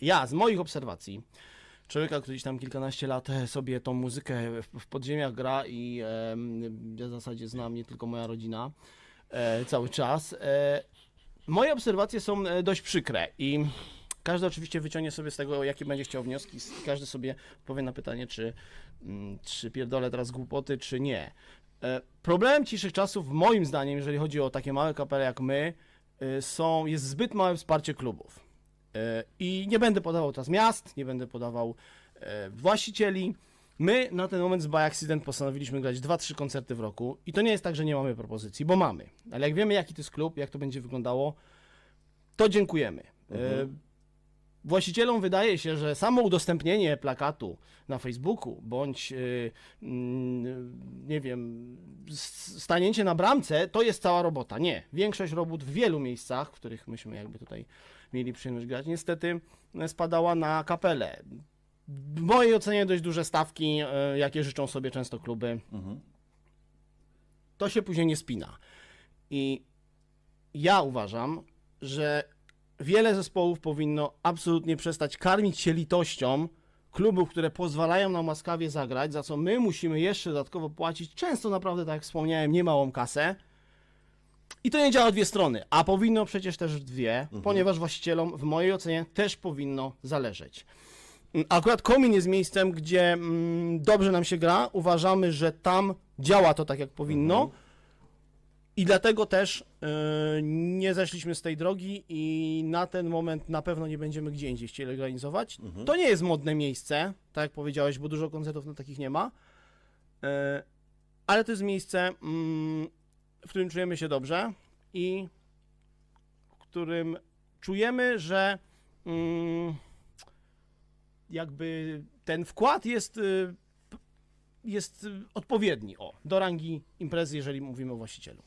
Ja, z moich obserwacji, człowieka, który gdzieś tam kilkanaście lat e, sobie tą muzykę w, w podziemiach gra i em, w zasadzie zna mnie tylko moja rodzina e, cały czas. E, moje obserwacje są e, dość przykre i każdy oczywiście wyciągnie sobie z tego, jakie będzie chciał wnioski, każdy sobie powie na pytanie, czy, mm, czy pierdolę teraz głupoty, czy nie. E, Problemem dzisiejszych czasów, moim zdaniem, jeżeli chodzi o takie małe kapele jak my, y, są, jest zbyt małe wsparcie klubów. Y, I nie będę podawał teraz miast, nie będę podawał e, właścicieli. My na ten moment z By Accident postanowiliśmy grać 2-3 koncerty w roku i to nie jest tak, że nie mamy propozycji, bo mamy. Ale jak wiemy, jaki to jest klub, jak to będzie wyglądało, to dziękujemy. E, Właścicielom wydaje się, że samo udostępnienie plakatu na Facebooku bądź y, mm, nie wiem, stanięcie na bramce to jest cała robota. Nie. Większość robót w wielu miejscach, w których myśmy jakby tutaj mieli przyjemność grać, niestety e, spadała na kapelę. W mojej ocenie dość duże stawki, e, jakie życzą sobie często kluby. To się później nie spina. I ja uważam, że wiele zespołów powinno absolutnie przestać karmić się litością klubów, które pozwalają nam łaskawie zagrać, za co my musimy jeszcze dodatkowo płacić, często naprawdę, tak jak wspomniałem, niemałą kasę. I to nie działa dwie strony, a powinno przecież też dwie, ponieważ właścicielom w mojej ocenie też powinno zależeć. Mm, Akurat Komin jest miejscem, gdzie mm, dobrze nam się gra. Uważamy, że tam działa to tak, jak powinno. I dlatego też y, nie zeszliśmy z tej drogi i na ten moment na pewno nie będziemy gdzie indziej chcieli organizować. To nie jest modne miejsce, tak jak powiedziałeś, bo dużo koncertów na takich nie ma. Y, ale to jest miejsce, mm, w którym czujemy się dobrze i w którym czujemy, że mm, jakby ten wkład jest, y, p- jest odpowiedni o, do rangi imprezy, jeżeli mówimy o właścicielu.